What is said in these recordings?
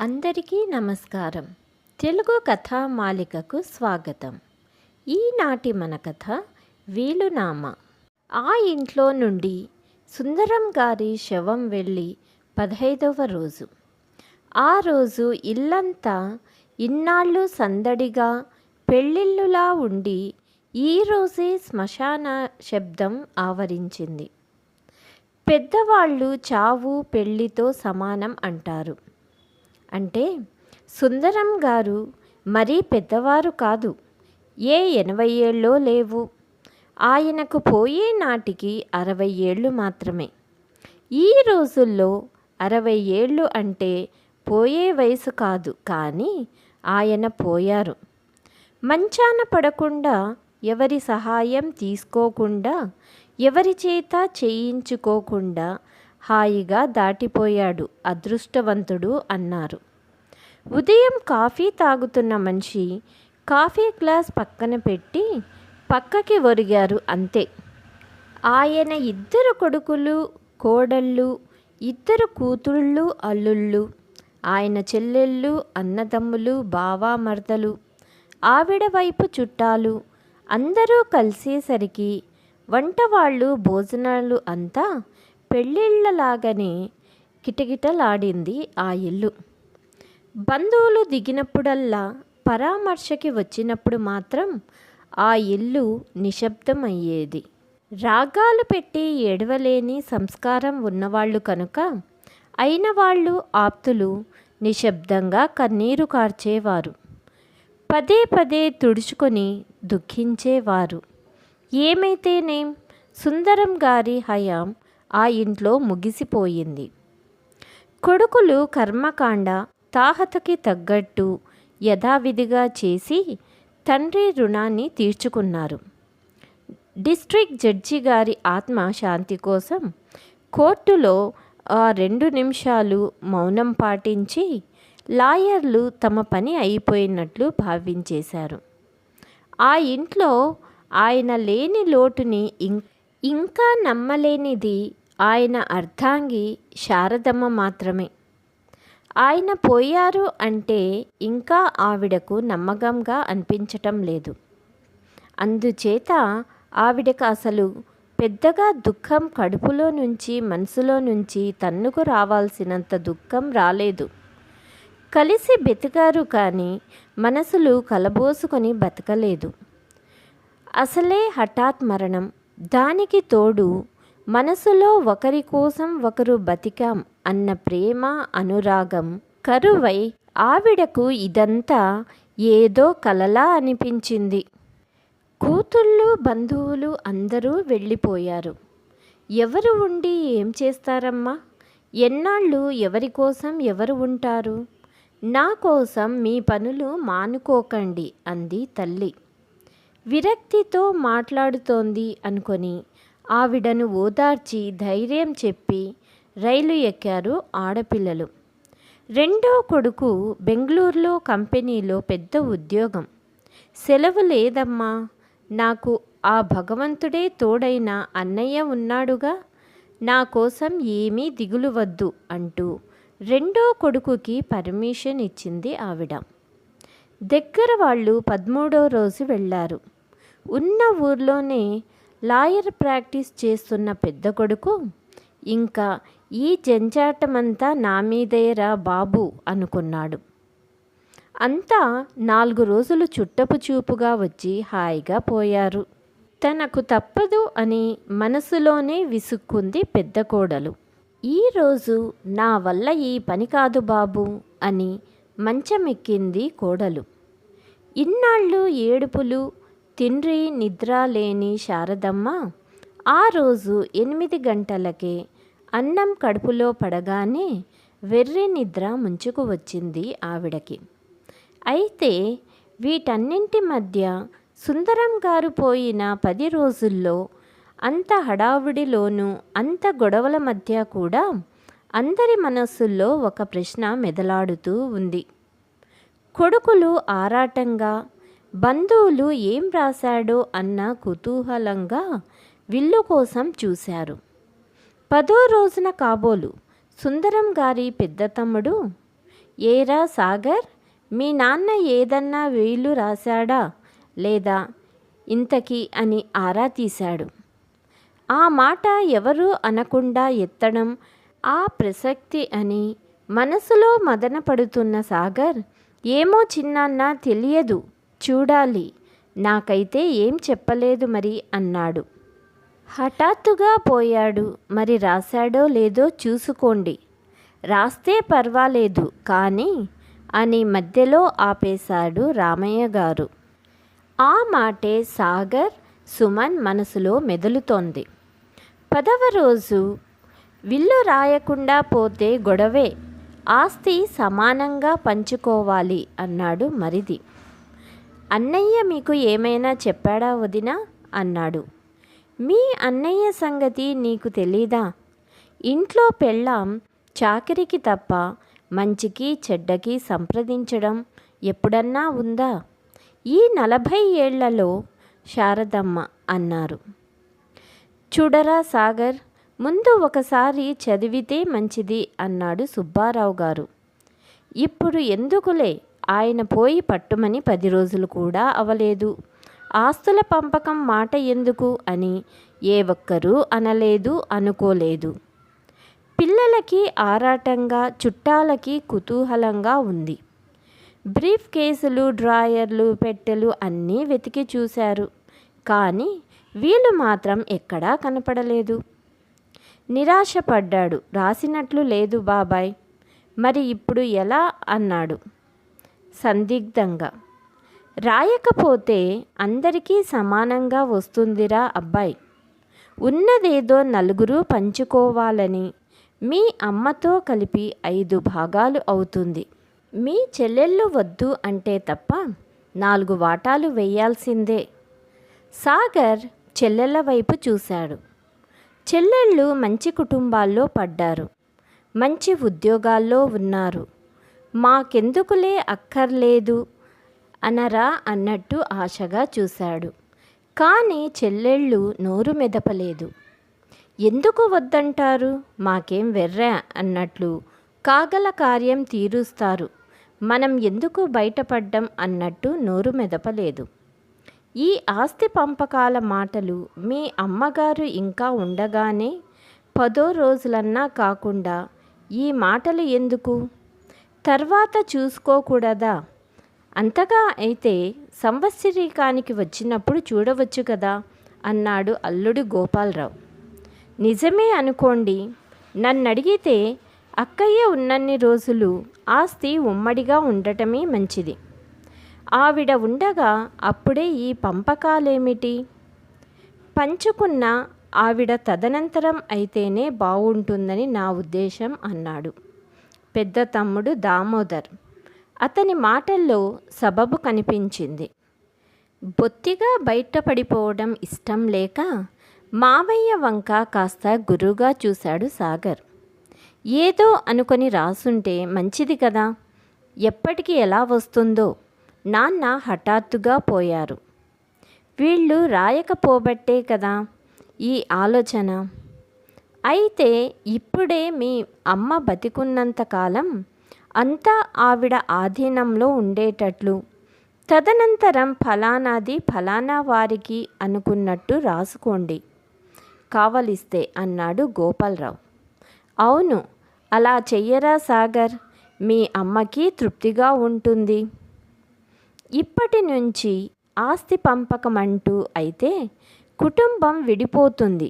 అందరికీ నమస్కారం. తెలుగు కథా మాలికకు స్వాగతం. ఈనాటి మన కథ వీలునామ. ఆ ఇంట్లో నుండి సుందరం గారి శవం వెళ్ళి పదహైదవ రోజు. ఆ రోజు ఇల్లంతా ఇన్నాళ్ళు సందడిగా పెళ్ళిళ్ళులా ఉండి ఈరోజే శ్మశాన శబ్దం ఆవరించింది. పెద్దవాళ్ళు చావు పెళ్ళితో సమానం అంటారు. అంటే సుందరం గారు మరీ పెద్దవారు కాదు. ఏ ఎనభై ఏళ్ళో లేవు. ఆయనకు పోయే నాటికి అరవై ఏళ్ళు మాత్రమే. ఈ రోజుల్లో అరవై ఏళ్ళు అంటే పోయే వయసు కాదు కానీ ఆయన పోయారు. మంచాన పడకుండా ఎవరి సహాయం తీసుకోకుండా ఎవరి చేత చేయించుకోకుండా హాయిగా దాటిపోయాడు. అదృష్టవంతుడు అన్నారు. ఉదయం కాఫీ తాగుతున్న మనిషి కాఫీ గ్లాస్ పక్కన పెట్టి పక్కకి ఒరిగారు అంతే. ఆయన ఇద్దరు కొడుకులు కోడళ్ళు ఇద్దరు కూతుళ్ళు అల్లుళ్ళు ఆయన చెల్లెళ్ళు అన్నదమ్ములు బావామర్దలు ఆవిడ వైపు చుట్టాలు అందరూ కలిసేసరికి వంట వాళ్ళు భోజనాలు అంతా పెళ్ళిళ్ళలాగానే కిటకిటలాడింది ఆ ఇల్లు. బంధువులు దిగినప్పుడల్లా పరామర్శకి వచ్చినప్పుడు మాత్రం ఆ ఇల్లు నిశ్శబ్దమయ్యేది. రాగాలు పెట్టి ఏడవలేని సంస్కారం ఉన్నవాళ్ళు కనుక అయిన వాళ్ళు ఆప్తులు నిశ్శబ్దంగా కన్నీరు కార్చేవారు. పదే పదే తుడుచుకొని దుఃఖించేవారు. ఏమైతేనేం? సుందరం గారి హయాం ఆ ఇంట్లో ముగిసిపోయింది. కొడుకులు కర్మకాండ తాహతకి తగ్గట్టు యథావిధిగా చేసి తండ్రి రుణాన్ని తీర్చుకున్నారు. డిస్ట్రిక్ట్ జడ్జి గారి ఆత్మ శాంతి కోసం కోర్టులో ఆ రెండు నిమిషాలు మౌనం పాటించి లాయర్లు తమ పని అయిపోయినట్లు భావించేశారు. ఆ ఇంట్లో ఆయన లేని లోటుని ఇంకా నమ్మలేనిది ఆయన అర్ధాంగి శారదమ్మ మాత్రమే. ఆయన పోయారు అంటే ఇంకా ఆవిడకు నమ్మకంగా అనిపించటం లేదు. అందుచేత ఆవిడకు అసలు పెద్దగా దుఃఖం కడుపులో నుంచి మనసులో నుంచి తన్నుకు రావాల్సినంత దుఃఖం రాలేదు. కలిసి బతికారు కానీ మనసులు కలబోసుకొని బతకలేదు. అసలే హఠాత్ మరణం. దానికి తోడు మనసులో ఒకరి కోసం ఒకరు బతికాం అన్న ప్రేమ అనురాగం కరువై ఆవిడకు ఇదంతా ఏదో కలలా అనిపించింది. కూతుళ్ళు బంధువులు అందరూ వెళ్ళిపోయారు. ఎవరు ఉండి ఏం చేస్తారమ్మా? ఎన్నాళ్ళు ఎవరి కోసం ఎవరు ఉంటారు? నా కోసం మీ పనులు మానుకోకండి అంది తల్లి. విరక్తితో మాట్లాడుతోంది అనుకొని ఆవిడను ఓదార్చి ధైర్యం చెప్పి రైలు ఎక్కారు ఆడపిల్లలు. రెండో కొడుకు బెంగళూరులో కంపెనీలో పెద్ద ఉద్యోగం. సెలవు లేదమ్మా నాకు ఆ భగవంతుడే తోడైన అన్నయ్య ఉన్నాడుగా నా కోసం ఏమీ దిగులు వద్దు అంటూ రెండో కొడుకుకి పర్మిషన్ ఇచ్చింది ఆవిడ. దగ్గర వాళ్ళు పదమూడో రోజు వెళ్ళారు ఉన్న ఊర్లోనే లాయర్ ప్రాక్టీస్ చేస్తున్న పెద్ద కొడుకు ఇంకా ఈ జంజాటమంతా నా మీదేరా బాబు అనుకున్నాడు. అంతా నాలుగు రోజులు చుట్టపు చూపుగా వచ్చి హాయిగా పోయారు. తనకు తప్పదు అని మనసులోనే విసుక్కుంది పెద్ద కోడలు. ఈరోజు నా వల్ల ఈ పని కాదు బాబు అని మంచమెక్కింది కోడలు. ఇన్నాళ్ళు ఏడుపులు తిండ్రి నిద్ర లేని శారదమ్మ ఆ రోజు ఎనిమిది గంటలకే అన్నం కడుపులో పడగానే వెర్రి నిద్ర ముంచుకు వచ్చింది ఆవిడకి. అయితే వీటన్నింటి మధ్య సుందరం గారు పోయిన పది రోజుల్లో అంత హడావుడిలోనూ అంత గొడవల మధ్య కూడా అందరి మనస్సుల్లో ఒక ప్రశ్న మెదలాడుతూ ఉంది. కొడుకులు ఆరాటంగా బంధువులు ఏం రాశాడో అన్న కుతూహలంగా విల్లు కోసం చూశారు. పదో రోజున కాబోలు సుందరం గారి పెద్ద తమ్ముడు ఏరా సాగర్ మీ నాన్న ఏదన్నా వేలు రాశాడా లేదా ఇంతకీ అని ఆరా తీశాడు. ఆ మాట ఎవరూ అనకుండా ఎత్తడం ఆ ప్రసక్తి అని మనసులో మదన పడుతున్న సాగర్ ఏమో చిన్నాన్న తెలియదు చూడాలి. నాకైతే ఏం చెప్పలేదు మరి అన్నాడు. హఠాత్తుగా పోయాడు. మరి రాశాడో లేదో చూసుకోండి. రాస్తే పర్వాలేదు కానీ అని మధ్యలో ఆపేశాడు రామయ్య గారు. ఆ మాటే సాగర్ సుమన్ మనసులో మెదులుతోంది. పదవ రోజు విల్లు రాయకుండా పోతే గొడవే. ఆస్తి సమానంగా పంచుకోవాలి అన్నాడు మరిది. అన్నయ్య మీకు ఏమైనా చెప్పాడా వదినా? అన్నాడు. మీ అన్నయ్య సంగతి నీకు తెలీదా? ఇంట్లో పెళ్ళాం చాకిరికి తప్ప మంచికి చెడ్డకి సంప్రదించడం ఎప్పుడన్నా ఉందా? ఈ నలభై ఏళ్ళలో శారదమ్మ అన్నారు. చూడరా సాగర్ ముందు ఒకసారి చదివితే మంచిది అన్నాడు సుబ్బారావు గారు. ఇప్పుడు ఎందుకులే? ఆయన పోయి పట్టుమని పది రోజులు కూడా అవలేదు. ఆస్తుల పంపకం మాట ఎందుకు అని ఏ ఒక్కరూ అనలేదు అనుకోలేదు. పిల్లలకి ఆరాటంగా చుట్టాలకి కుతూహలంగా ఉంది. బ్రీఫ్ కేసులు డ్రాయర్లు పెట్టెలు అన్నీ వెతికి చూశారు. కానీ వీళ్ళు మాత్రం ఎక్కడా కనపడలేదు. నిరాశపడ్డాడు. రాసినట్లు లేదు బాబాయ్. మరి ఇప్పుడు ఎలా? అన్నాడు. సందిగ్ధంగా. రాయకపోతే అందరికీ సమానంగా వస్తుందిరా అబ్బాయి. ఉన్నదేదో నలుగురు పంచుకోవాలని మీ అమ్మతో కలిపి ఐదు భాగాలు అవుతుంది. మీ చెల్లెళ్ళు వద్దు అంటే తప్ప నాలుగు వాటాలు వేయాల్సిందే. సాగర్ చెల్లెళ్ళ వైపు చూశాడు. చెల్లెళ్ళు మంచి కుటుంబాల్లో పడ్డారు. మంచి ఉద్యోగాల్లో ఉన్నారు. మాకెందుకులే అక్కర్లేదు అనరా అన్నట్టు ఆశగా చూశాడు. కానీ చెల్లెళ్ళు నోరు మెదపలేదు. ఎందుకు వద్దంటారు? మాకేం వెర్రా అన్నట్లు కాగల కార్యం తీరుస్తారు. మనం ఎందుకు బయటపడ్డం అన్నట్టు నోరు మెదపలేదు. ఈ ఆస్తి పంపకాల మాటలు మీ అమ్మగారు ఇంకా ఉండగానే పదో రోజులన్నా కాకుండా ఈ మాటలు ఎందుకు? తర్వాత చూసుకోకూడదా? అంతగా అయితే సంవత్సరీకానికి వచ్చినప్పుడు చూడవచ్చు కదా? అన్నాడు అల్లుడు గోపాలరావు. నిజమే అనుకోండి. నన్ను అడిగితే అక్కయ్య ఉన్నన్ని రోజులు ఆస్తి ఉమ్మడిగా ఉండటమే మంచిది. ఆవిడ ఉండగా అప్పుడే ఈ పంపకాలేమిటి? పంచుకున్న ఆవిడ తదనంతరం అయితేనే బాగుంటుందని నా ఉద్దేశం అన్నాడు. పెద్ద తమ్ముడు దామోదర్. అతని మాటల్లో సబబు కనిపించింది. బొత్తిగా బయటపడిపోవడం ఇష్టం లేక మావయ్య వంక కాస్త గురుగా చూశాడు సాగర్. ఏదో అనుకొని రాసుంటే మంచిది కదా. ఎప్పటికి ఎలా వస్తుందో నాన్న హఠాత్తుగా పోయారు. వీళ్ళు రాయకపోబట్టే కదా ఈ ఆలోచన. అయితే ఇప్పుడే మీ అమ్మ బతికున్నంత కాలం అంతా ఆవిడ ఆధీనంలో ఉండేటట్లు. తదనంతరం ఫలానాది ఫలానా వారికి అనుకున్నట్టు రాసుకోండి. కావలిస్తే అన్నాడు గోపాలరావు. అవును అలా చెయ్యరా సాగర్? మీ అమ్మకి తృప్తిగా ఉంటుంది. ఇప్పటి నుంచి ఆస్తి పంపకం అంటూ అయితే కుటుంబం విడిపోతుంది.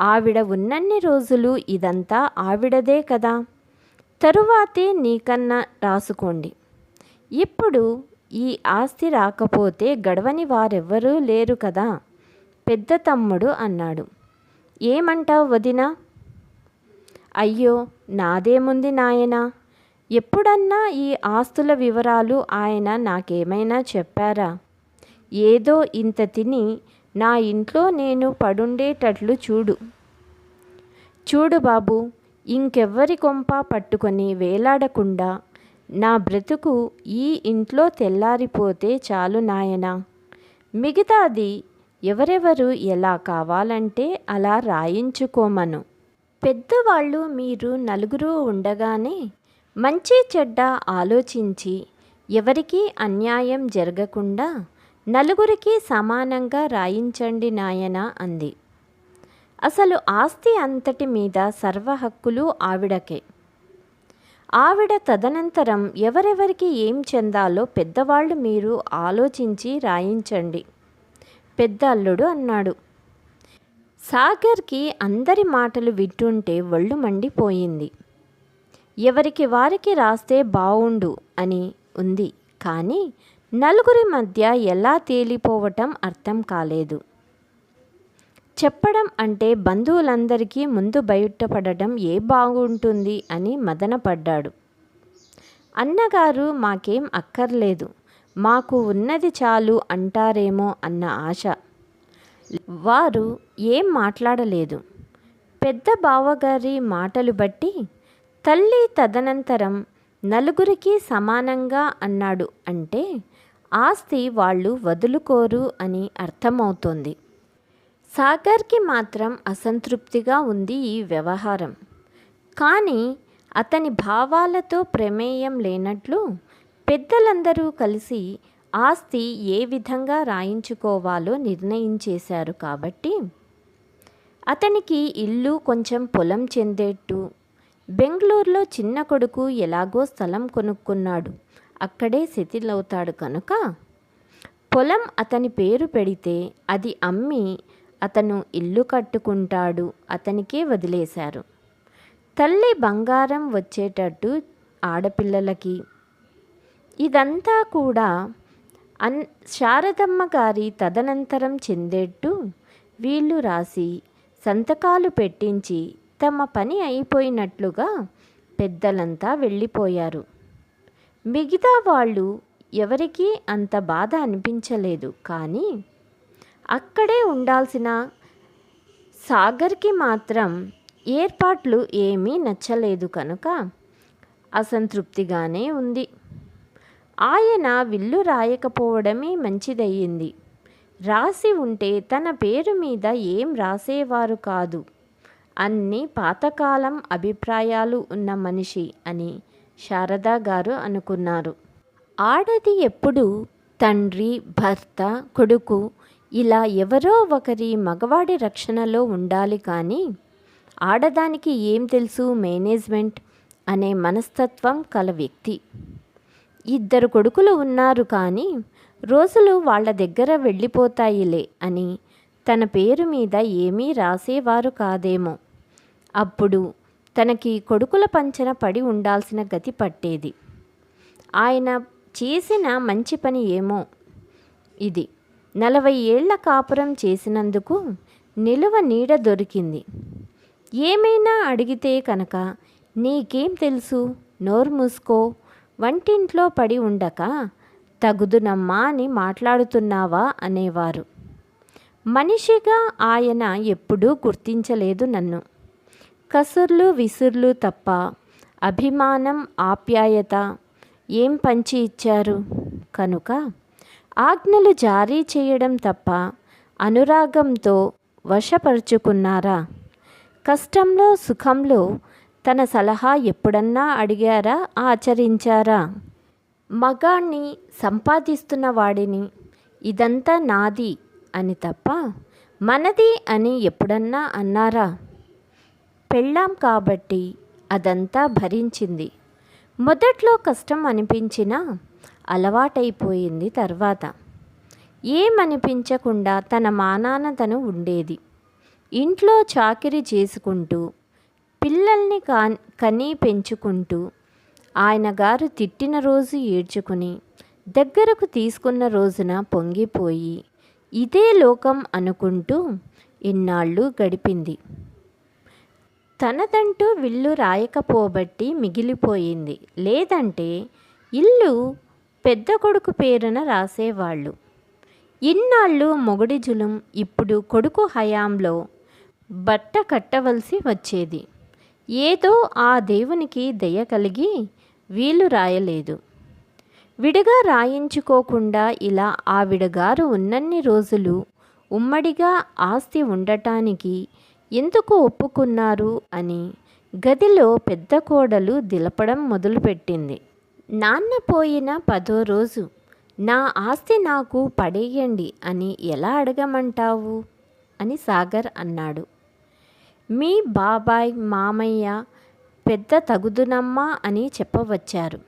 ఆవిడ ఉన్నన్ని రోజులు ఇదంతా ఆవిడదే కదా. తరువాతే నీకన్నా రాసుకోండి. ఇప్పుడు ఈ ఆస్తి రాకపోతే గడవని వారెవ్వరూ లేరు కదా. పెద్ద తమ్ముడు అన్నాడు. ఏమంటావు వదినా? అయ్యో నాదేముంది నాయనా? ఎప్పుడన్నా ఈ ఆస్తుల వివరాలు ఆయన నాకేమైనా చెప్పారా? ఏదో ఇంత తిని నా ఇంట్లో నేను పడుండేటట్లు చూడు. చూడు బాబు ఇంకెవ్వరి కొంప పట్టుకొని వేలాడకుండా నా బ్రతుకు ఈ ఇంట్లో తెల్లారిపోతే చాలు నాయనా. మిగతాది ఎవరెవరు ఎలా కావాలంటే అలా రాయించుకోమను. పెద్దవాళ్ళు మీరు నలుగురు ఉండగానే మంచి చెడ్డ ఆలోచించి ఎవరికీ అన్యాయం జరగకుండా నలుగురికి సమానంగా రాయించండి నాయన అంది. అసలు ఆస్తి అంతటి మీద సర్వ హక్కులు ఆవిడకే. ఆవిడ తదనంతరం ఎవరెవరికి ఏం చెందాలో పెద్దవాళ్ళు మీరు ఆలోచించి రాయించండి. పెద్ద అల్లుడు అన్నాడు. సాగర్కి అందరి మాటలు వింటుంటే ఒళ్ళు మండిపోయింది. ఎవరికి వారికి రాస్తే బావుండు అని ఉంది. కానీ నలుగురి మధ్య ఎలా తేలిపోవటం అర్థం కాలేదు. చెప్పడం అంటే బంధువులందరికీ ముందు బయటపడటం ఏ బాగుంటుంది అని మదనపడ్డాడు. అన్నగారు మాకేం అక్కర్లేదు మాకు ఉన్నది చాలు అంటారేమో అన్న ఆశ. వారు ఏం మాట్లాడలేదు. పెద్ద బావగారి మాటలు బట్టి తల్లి తదనంతరం నలుగురికి సమానంగా అన్నాడు అంటే ఆస్తి వాళ్ళు వదులుకోరు అని అర్థమవుతోంది. సాగర్కి మాత్రం అసంతృప్తిగా ఉంది ఈ వ్యవహారం. కానీ అతని భావాలతో ప్రమేయం లేనట్లు పెద్దలందరూ కలిసి ఆస్తి ఏ విధంగా రాయించుకోవాలో నిర్ణయించేశారు కాబట్టి అతనికి ఇల్లు కొంచెం పొలం చెందేట్టు బెంగళూరులో చిన్న కొడుకు ఎలాగో స్థలం కొనుక్కున్నాడు. అక్కడే శిథిలవుతాడు కనుక పొలం అతని పేరు పెడితే అది అమ్మి అతను ఇల్లు కట్టుకుంటాడు అతనికే వదిలేశారు. తల్లి బంగారం వచ్చేటట్టు ఆడపిల్లలకి. ఇదంతా కూడా అన్ శారదమ్మ గారి తదనంతరం చెందేట్టు వీళ్ళు రాసి సంతకాలు పెట్టించి తమ పని అయిపోయినట్లుగా పెద్దలంతా వెళ్ళిపోయారు. మిగతా వాళ్ళు ఎవరికీ అంత బాధ అనిపించలేదు కానీ అక్కడే ఉండాల్సిన సాగర్కి మాత్రం ఏర్పాట్లు ఏమీ నచ్చలేదు కనుక అసంతృప్తిగానే ఉంది. ఆయన విల్లు రాయకపోవడమే మంచిదయ్యింది. రాసి ఉంటే తన పేరు మీద ఏం రాసేవారు కాదు. అన్ని పాతకాలం అభిప్రాయాలు ఉన్న మనిషి అని శారదా గారు అనుకున్నారు. ఆడది ఎప్పుడు తండ్రి భర్త కొడుకు ఇలా ఎవరో ఒకరి మగవాడి రక్షణలో ఉండాలి కానీ ఆడదానికి ఏం తెలుసు మేనేజ్మెంట్ అనే మనస్తత్వం కల వ్యక్తి. ఇద్దరు కొడుకులు ఉన్నారు కానీ రోజులు వాళ్ళ దగ్గర వెళ్ళిపోతాయిలే అని తన పేరు మీద ఏమీ రాసేవారు కాదేమో. అప్పుడు తనకి కొడుకుల పంచన పడి ఉండాల్సిన గతి పట్టేది. ఆయన చేసిన మంచి పని ఏమో? ఇది. నలభై ఏళ్ళ కాపురం చేసినందుకు నిలువ నీడ దొరికింది. ఏమైనా అడిగితే కనుక నీకేం తెలుసు? నోరు మూసుకో. వంటింట్లో పడి ఉండక తగుదునమ్మా అని మాట్లాడుతున్నావా? అనేవారు. మనిషిగా ఆయన ఎప్పుడూ గుర్తించలేదు నన్ను. కసుర్లు విసుర్లు తప్ప అభిమానం ఆప్యాయత. ఏం పంచి ఇచ్చారు? కనుక ఆజ్ఞలు జారీ చేయడం తప్ప అనురాగంతో వశపరుచుకున్నారా? కష్టంలో సుఖంలో తన సలహా ఎప్పుడన్నా అడిగారా? ఆచరించారా? మగాణ్ణి సంపాదిస్తున్న వాడిని ఇదంతా నాది అని తప్ప మనది అని ఎప్పుడన్నా అన్నారా? పెళ్ళాం కాబట్టి అదంతా భరించింది. మొదట్లో కష్టం అనిపించినా అలవాటైపోయింది తర్వాత. ఏమనిపించకుండా తన మానాన తను ఉండేది. ఇంట్లో చాకిరి చేసుకుంటూ పిల్లల్ని కా కనీ పెంచుకుంటూ ఆయన గారు తిట్టిన రోజు ఏడ్చుకుని దగ్గరకు తీసుకున్న రోజున పొంగిపోయి ఇదే లోకం అనుకుంటూ ఇన్నాళ్ళు గడిపింది. తనదంటూ విల్లు రాయకపోబట్టి మిగిలిపోయింది. లేదంటే ఇల్లు పెద్ద కొడుకు పేరున రాసేవాళ్ళు. ఇన్నాళ్ళు మొగుడి జులుం ఇప్పుడు కొడుకు హయాంలో బట్ట కట్టవలసి వచ్చేది. ఏదో ఆ దేవునికి దయ కలిగి వీలు రాయలేదు. విడిగా రాయించుకోకుండా ఇలా ఆవిడగారు ఉన్నన్ని రోజులు ఉమ్మడిగా ఆస్తి ఉండటానికి ఎందుకు ఒప్పుకున్నారు అని గదిలో పెద్ద కోడలు దిలపడం మొదలుపెట్టింది. నాన్న పోయిన పదో రోజు నా ఆస్తి నాకు పడేయండి అని ఎలా అడగమంటావు? అని సాగర్ అన్నాడు. మీ బాబాయ్ మామయ్య పెద్ద తగుదునమ్మా అని చెప్పవచ్చారు.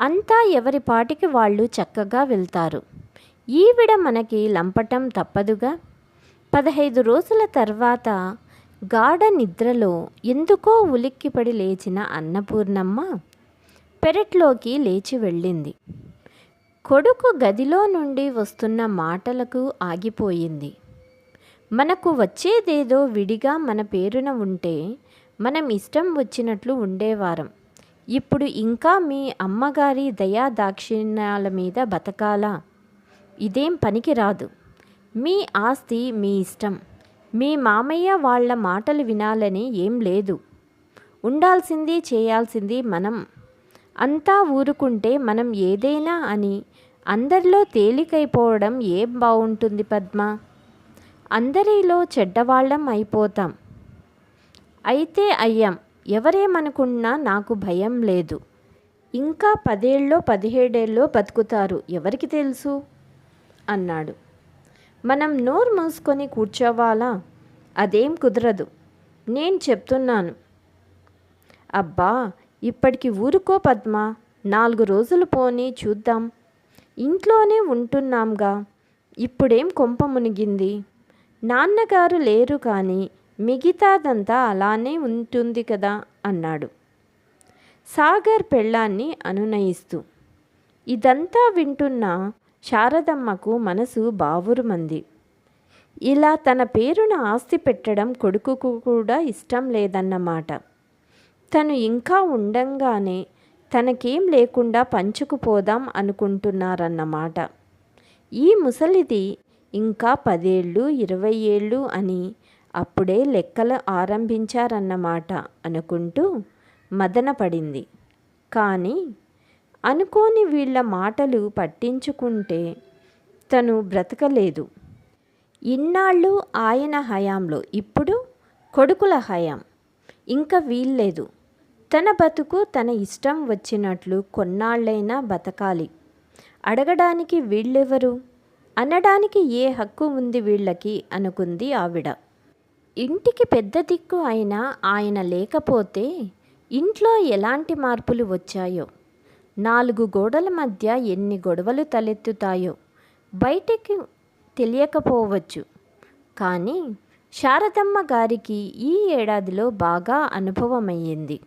అంతా ఎవరి పాటికి వాళ్ళు చక్కగా వెళ్తారు. ఈవిడ మనకి లంపటం తప్పదుగా? పదహైదు రోజుల తర్వాత గాఢ నిద్రలో ఎందుకో ఉలిక్కిపడి లేచిన అన్నపూర్ణమ్మ పెరట్లోకి లేచి వెళ్ళింది. కొడుకు గదిలో నుండి వస్తున్న మాటలకు ఆగిపోయింది. మనకు వచ్చేదేదో విడిగా మన పేరున ఉంటే మనం ఇష్టం వచ్చినట్లు ఉండేవారం. ఇప్పుడు ఇంకా మీ అమ్మగారి దయా దాక్షిణ్యాల మీద బతకాలా? ఇదేం పనికి రాదు మీ ఆస్తి మీ ఇష్టం. మీ మామయ్య వాళ్ళ మాటలు వినాలని ఏం లేదు. ఉండాల్సింది చేయాల్సింది మనం. అంతా ఊరుకుంటే మనం ఏదైనా అని అందరిలో తేలికైపోవడం ఏం బాగుంటుంది పద్మ? అందరిలో చెడ్డవాళ్ళం అయిపోతాం. అయితే అయ్యాం. ఎవరేమనుకున్నా నాకు భయం లేదు. ఇంకా పదేళ్ళలో పదిహేడేళ్ళలో బతుకుతారు. ఎవరికి తెలుసు? అన్నాడు. మనం నోరు మూసుకొని కూర్చోవాలా? అదేం కుదరదు. నేను చెప్తున్నాను. అబ్బా ఇప్పటికి ఊరుకో పద్మ. నాలుగు రోజులు పోనీ చూద్దాం. ఇంట్లోనే ఉంటున్నాంగా. ఇప్పుడేం కొంప మునిగింది? నాన్నగారు లేరు కానీ మిగతాదంతా అలానే ఉంటుంది కదా అన్నాడు. సాగర్ పెళ్ళాన్ని అనునయిస్తూ. ఇదంతా వింటున్న శారదమ్మకు మనసు బావురుమంది. ఇలా తన పేరున ఆస్తి పెట్టడం కొడుకుకు కూడా ఇష్టం లేదన్నమాట తను ఇంకా ఉండంగానే తనకేం లేకుండా పంచుకుపోదాం అనుకుంటున్నారన్నమాట ఈ ముసలిది ఇంకా పదేళ్ళు ఇరవై ఏళ్ళు అని అప్పుడే లెక్కలు ఆరంభించారన్నమాట అనుకుంటూ మదనపడింది కానీ అనుకోని వీళ్ళ మాటలు పట్టించుకుంటే తను బ్రతకలేదు. ఇన్నాళ్ళు ఆయన హయాంలో ఇప్పుడు కొడుకుల హయాం. ఇంకా వీల్లేదు. తన బతుకు తన ఇష్టం వచ్చినట్లు కొన్నాళ్ళైనా బతకాలి. అడగడానికి వీళ్ళెవరు? అనడానికి ఏ హక్కు ఉంది వీళ్ళకి? అనుకుంది ఆవిడ. ఇంటికి పెద్ద దిక్కు అయినా ఆయన లేకపోతే ఇంట్లో ఎలాంటి మార్పులు వచ్చాయో? నాలుగు గోడల మధ్య ఎన్ని గొడవలు తలెత్తుతాయో బయటికి తెలియకపోవచ్చు. కానీ శారదమ్మ గారికి ఈ ఏడాదిలో బాగా అనుభవమయ్యింది.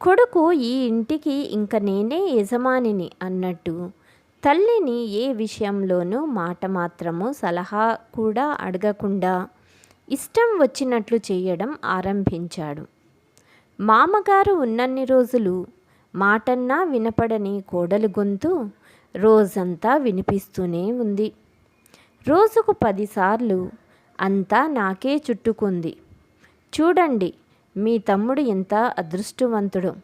కొడుకు ఈ ఇంటికి ఇంక నేనే యజమానిని అన్నట్టు తల్లిని ఏ విషయంలోనూ మాట మాత్రము సలహా కూడా అడగకుండా ఇష్టం వచ్చినట్లు చేయడం ఆరంభించాడు. మామగారు ఉన్నన్ని రోజులు మాటన్నా వినపడని కోడలు గొంతు రోజంతా వినిపిస్తూనే ఉంది. రోజుకు పదిసార్లు అంతా నాకే చుట్టుకుంది. చూడండి మీ తమ్ముడు ఎంత అదృష్టవంతుడు.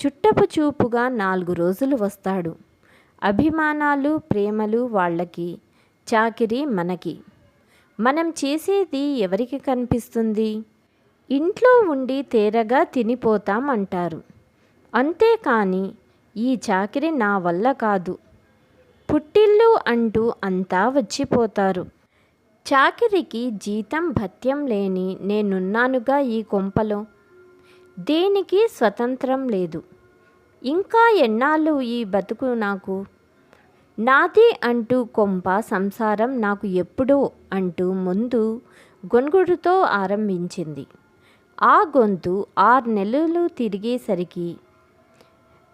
చుట్టపు చూపుగా నాలుగు రోజులు వస్తాడు. అభిమానాలు ప్రేమలు వాళ్ళకి చాకిరి మనకి. మనం చేసేది ఎవరికి కనిపిస్తుంది? ఇంట్లో ఉండి తేరగా తినిపోతాం అంటారు. అంతేకాని ఈ చాకిరి నా వల్ల కాదు. పుట్టిల్లు అంటూ అంతా వచ్చిపోతారు. చాకిరికి జీతం భత్యం లేని నేనున్నానుగా ఈ కొంపలో. దేనికి స్వతంత్రం లేదు. ఇంకా ఎన్నాళ్ళు ఈ బతుకు నాకు? నాది అంటూ కొంప సంసారం నాకు ఎప్పుడో అంటూ ముందు గొనుగుడుతో ఆరంభించింది. ఆ గొంతు ఆరు నెలలు తిరిగేసరికి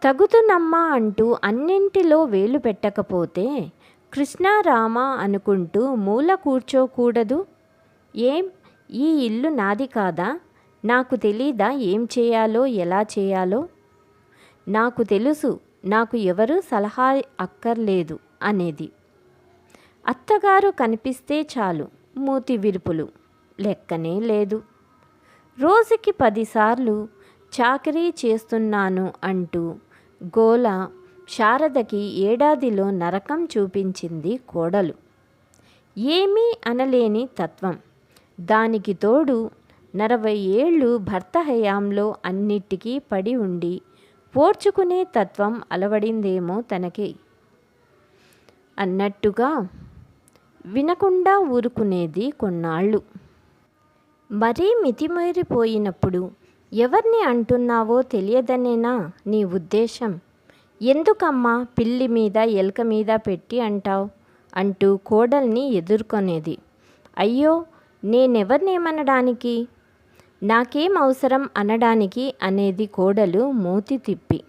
తగుతునమ్మా అంటూ అన్నింటిలో వేలు పెట్టకపోతే కృష్ణారామ అనుకుంటూ మూల కూర్చోకూడదు? ఏం? ఈ ఇల్లు నాది కాదా? నాకు తెలీదా ఏం చేయాలో ఎలా చేయాలో? నాకు తెలుసు నాకు ఎవరు సలహా అక్కర్లేదు అనేది. అత్తగారు కనిపిస్తే చాలు మూతి విరుపులు. లెక్కనే లేదు. రోజుకి పదిసార్లు చాకరీ చేస్తున్నాను అంటూ గోల శారదకి ఏడాదిలో నరకం చూపించింది కోడలు. ఏమీ అనలేని తత్వం. దానికి తోడు నలభై ఏళ్ళు భర్త హయాంలో అన్నిటికీ పడి ఉండి పోర్చుకునే తత్వం అలవడిందేమో తనకి. అన్నట్టుగా వినకుండా ఊరుకునేది కొన్నాళ్ళు. మరీ మితిమీరిపోయినప్పుడు ఎవరిని అంటున్నావో తెలియదనేనా నీ ఉద్దేశం? ఎందుకమ్మా పిల్లి మీద ఎలుక మీద పెట్టి అంటావు? అంటూ కోడల్ని ఎదుర్కొనేది. అయ్యో నేనెవరినేమనడానికి? నాకేం అవసరం అనడానికి అనేది కోడలు మూతి తిప్పి.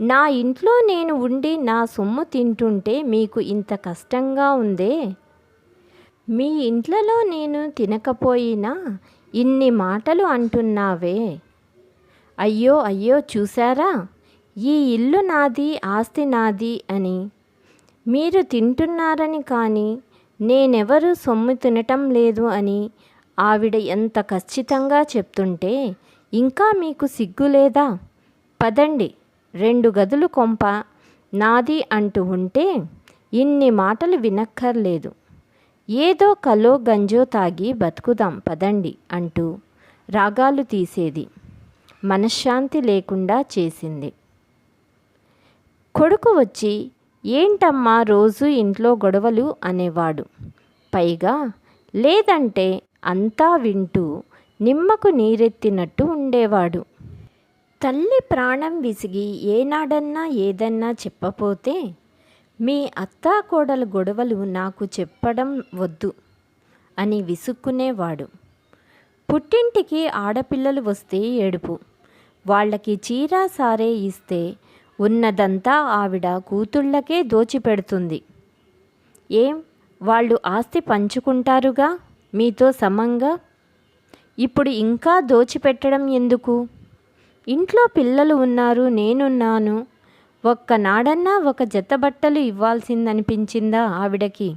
నా ఇంట్లో నేను ఉండి నా సొమ్ము తింటుంటే మీకు ఇంత కష్టంగా ఉందే? మీ ఇంట్లలో నేను తినకపోయినా ఇన్ని మాటలు అంటున్నావే? అయ్యో అయ్యో చూసారా ఈ ఇల్లు నాది ఆస్తి నాది అని. మీరు తింటున్నారని కానీ నేనెవరు సొమ్ము తినటం లేదు అని ఆవిడ ఎంత ఖచ్చితంగా చెప్తుంటే ఇంకా మీకు సిగ్గు లేదా? పదండి రెండు గదులు కొంప నాది అంటూ ఉంటే ఇన్ని మాటలు వినక్కర్లేదు. ఏదో కలో గంజో తాగి బతుకుదాం పదండి అంటూ రాగాలు తీసేది. మనశ్శాంతి లేకుండా చేసింది. కొడుకు వచ్చి ఏంటమ్మా రోజు ఇంట్లో గొడవలు? అనేవాడు. పైగా లేదంటే అంతా వింటూ నిమ్మకు నీరెత్తినట్టు ఉండేవాడు. తల్లి ప్రాణం విసిగి ఏనాడన్నా ఏదన్నా చెప్పపోతే మీ అత్తాకోడల గొడవలు నాకు చెప్పడం వద్దు అని విసుక్కునేవాడు. పుట్టింటికి ఆడపిల్లలు వస్తే ఏడుపు. వాళ్ళకి చీర సారే ఇస్తే ఉన్నదంతా ఆవిడ కూతుళ్ళకే దోచిపెడుతుంది. ఏం? వాళ్ళు ఆస్తి పంచుకుంటారుగా? మీతో సమంగా? ఇప్పుడు ఇంకా దోచిపెట్టడం ఎందుకు? ఇంట్లో పిల్లలు ఉన్నారు నేనున్నాను. ఒక్కనాడన్నా ఒక జత బట్టలు ఇవ్వాల్సిందనిపించిందా ఆవిడకి?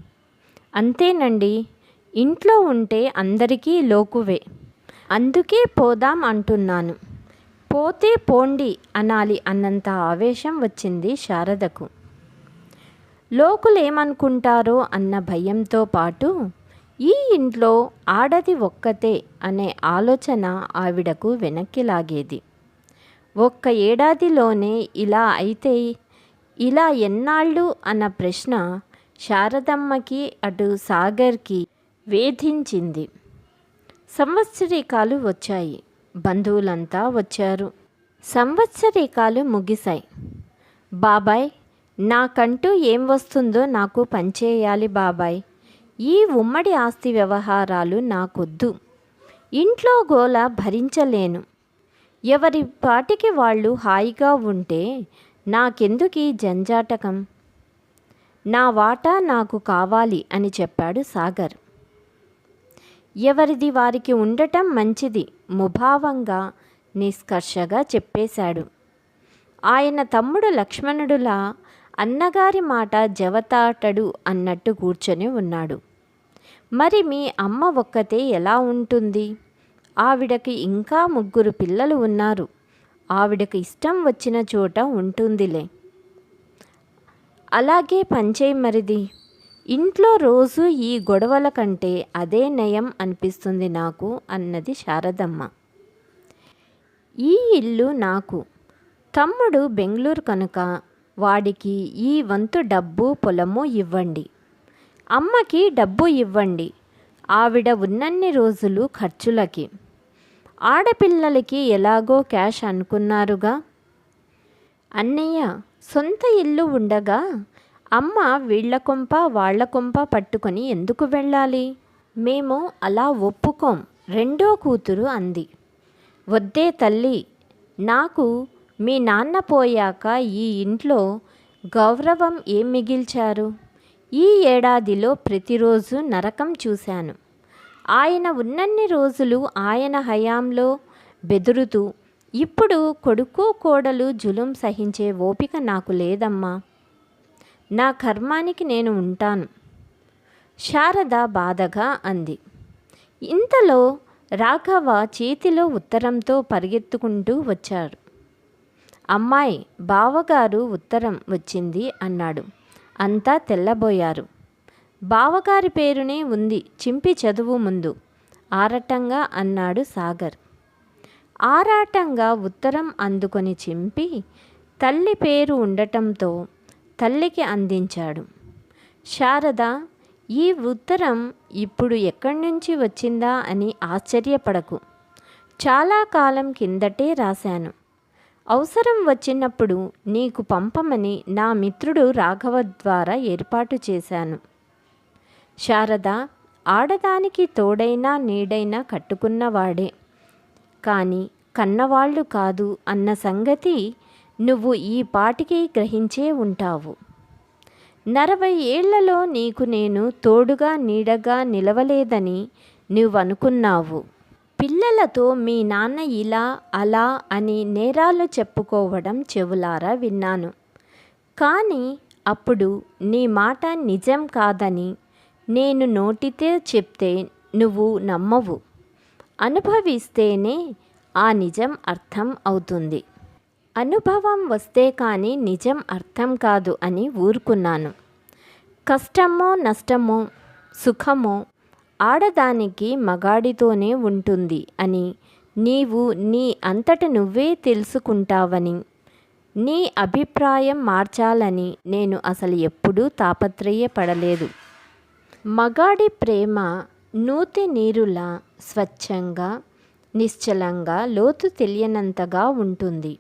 అంతేనండి ఇంట్లో ఉంటే అందరికీ లోకువే. అందుకే పోదాం అంటున్నాను. పోతే పోండి అనాలి అన్నంత ఆవేశం వచ్చింది శారదకు. లోకులేమనుకుంటారో అన్న భయంతో పాటు ఈ ఇంట్లో ఆడది ఒక్కతే అనే ఆలోచన ఆవిడకు వెనక్కి లాగేది. ఒక్క ఏడాదిలోనే ఇలా అయితే ఇలా ఎన్నాళ్ళు అన్న ప్రశ్న శారదమ్మకి అటు సాగర్కి వేధించింది. సంవత్సరీకాలు వచ్చాయి. బంధువులంతా వచ్చారు. సంవత్సరీకాలు ముగిశాయి. బాబాయ్ నాకంటూ ఏం వస్తుందో నాకు పనిచేయాలి బాబాయ్. ఈ ఉమ్మడి ఆస్తి వ్యవహారాలు నాకొద్దు. ఇంట్లో గోల భరించలేను. ఎవరి పాటికి వాళ్ళు హాయిగా ఉంటే నాకెందుకు ఈ జంజాటకం? నా వాటా నాకు కావాలి అని చెప్పాడు సాగర్. ఎవరిది వారికి ఉండటం మంచిది? ముభావంగా నిష్కర్షగా చెప్పేశాడు. ఆయన తమ్ముడు లక్ష్మణుడులా అన్నగారి మాట జవతాటడు అన్నట్టు కూర్చొని ఉన్నాడు. మరి మీ అమ్మ ఒక్కతే ఎలా ఉంటుంది? ఆవిడకి ఇంకా ముగ్గురు పిల్లలు ఉన్నారు. ఆవిడకి ఇష్టం వచ్చిన చోట ఉంటుందిలే. అలాగే పంచేయి మరిది. ఇంట్లో రోజు ఈ గొడవల కంటే అదే నయం అనిపిస్తుంది నాకు అన్నది శారదమ్మ. ఈ ఇల్లు నాకు. తమ్ముడు బెంగళూరు కనుక వాడికి ఈ వంతు డబ్బు పొలము ఇవ్వండి. అమ్మకి డబ్బు ఇవ్వండి. ఆవిడ ఉన్నన్ని రోజులు ఖర్చులకి. ఆడపిల్లలకి ఎలాగో క్యాష్ అనుకున్నారుగా? అన్నయ్య సొంత ఇల్లు ఉండగా అమ్మ వీళ్ళ కొంప వాళ్ళ కొంప పట్టుకొని ఎందుకు వెళ్ళాలి? మేము అలా ఒప్పుకోం రెండో కూతురు అంది. వద్దే తల్లి నాకు మీ నాన్న పోయాక ఈ ఇంట్లో గౌరవం ఏం మిగిల్చారు? ఈ ఏడాదిలో ప్రతిరోజు నరకం చూశాను. ఆయన ఉన్నన్ని రోజులు ఆయన హయాంలో బెదురుతూ ఇప్పుడు కొడుకు కోడలు జులుం సహించే ఓపిక నాకు లేదమ్మా. నా కర్మానికి నేను ఉంటాను. శారద బాధగా అంది. ఇంతలో రాఘవ చేతిలో ఉత్తరంతో పరిగెత్తుకుంటూ వచ్చారు అమ్మాయి బావగారు ఉత్తరం వచ్చింది అన్నాడు. అంతా తెల్లబోయారు. బావగారి పేరునే ఉంది చింపి చదువు ముందు. ఆరటంగా అన్నాడు సాగర్. ఆరాటంగా ఉత్తరం అందుకొని చింపి తల్లి పేరు ఉండటంతో తల్లికి అందించాడు. శారద ఈ ఉత్తరం ఇప్పుడు ఎక్కడి నుంచి వచ్చిందా అని ఆశ్చర్యపడకు. చాలా కాలం కిందటే రాశాను. అవసరం వచ్చినప్పుడు నీకు పంపమని నా మిత్రుడు రాఘవ ద్వారా ఏర్పాటు చేశాను. శారద ఆడదానికి తోడైనా నీడైనా కట్టుకున్నవాడే. కానీ కన్నవాళ్ళు కాదు అన్న సంగతి నువ్వు ఈ పాటికి గ్రహించే ఉంటావు. నలభై ఏళ్ళలో నీకు నేను తోడుగా నీడగా నిలవలేదని నువ్వనుకున్నావు. పిల్లలతో మీ నాన్న ఇలా అలా అని నేరాలు చెప్పుకోవడం చెవులారా విన్నాను. కానీ అప్పుడు నీ మాట నిజం కాదని నేను నోటితే చెప్తే నువ్వు నమ్మవు. అనుభవిస్తేనే ఆ నిజం అర్థం అవుతుంది. అనుభవం వస్తే కానీ నిజం అర్థం కాదు అని ఊరుకున్నాను. కష్టమో నష్టమో సుఖమో ఆడదానికి మగాడితోనే ఉంటుంది అని నీవు నీ అంతట నువ్వే తెలుసుకుంటావని నీ అభిప్రాయం మార్చాలని నేను అసలు ఎప్పుడూ తాపత్రయపడలేదు. మగాడి ప్రేమ నూతి నీరులా స్వచ్ఛంగా నిశ్చలంగా లోతు తెలియనంతగా ఉంటుంది.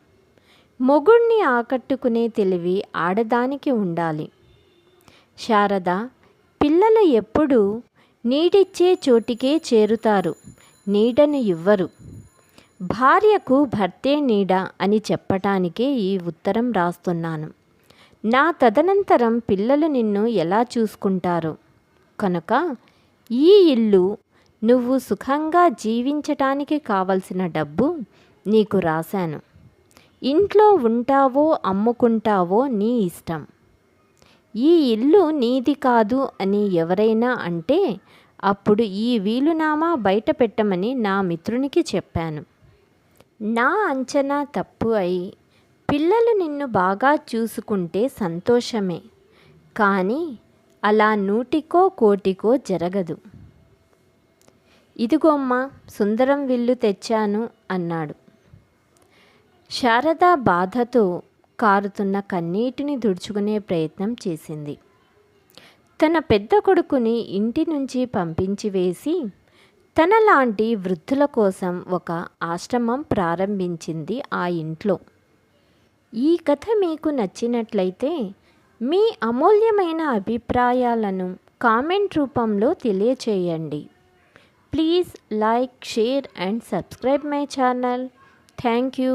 మొగుణ్ణి ఆకట్టుకునే తెలివి ఆడదానికి ఉండాలి. శారద పిల్లలు ఎప్పుడూ నీడిచ్చే చోటికే చేరుతారు నీడను ఇవ్వరు. భార్యకు భర్తే నీడ అని చెప్పటానికే ఈ ఉత్తరం రాస్తున్నాను. నా తదనంతరం పిల్లలు నిన్ను ఎలా చూసుకుంటారు? కనుక ఈ ఇల్లు నువ్వు సుఖంగా జీవించటానికి కావలసిన డబ్బు నీకు రాశాను. ఇంట్లో ఉంటావో అమ్ముకుంటావో నీ ఇష్టం. ఈ ఇల్లు నీది కాదు అని ఎవరైనా అంటే అప్పుడు ఈ వీలునామా బయట పెట్టమని నా మిత్రునికి చెప్పాను. నా అంచనా తప్పు అయి పిల్లలు నిన్ను బాగా చూసుకుంటే సంతోషమే. కానీ అలా నూటికో కోటికో జరగదు. ఇదిగోమ్మా సుందరం విల్లు తెచ్చాను అన్నాడు. శారద బాధతో కారుతున్న కన్నీటిని దుడుచుకునే ప్రయత్నం చేసింది. తన పెద్ద కొడుకుని ఇంటి నుంచి పంపించి వేసి తనలాంటి వృద్ధుల కోసం ఒక ఆశ్రమం ప్రారంభించింది ఆ ఇంట్లో. ఈ కథ మీకు నచ్చినట్లయితే మీ అమూల్యమైన అభిప్రాయాలను కామెంట్ రూపంలో తెలియచేయండి. Please like share and subscribe my channel. Thank you.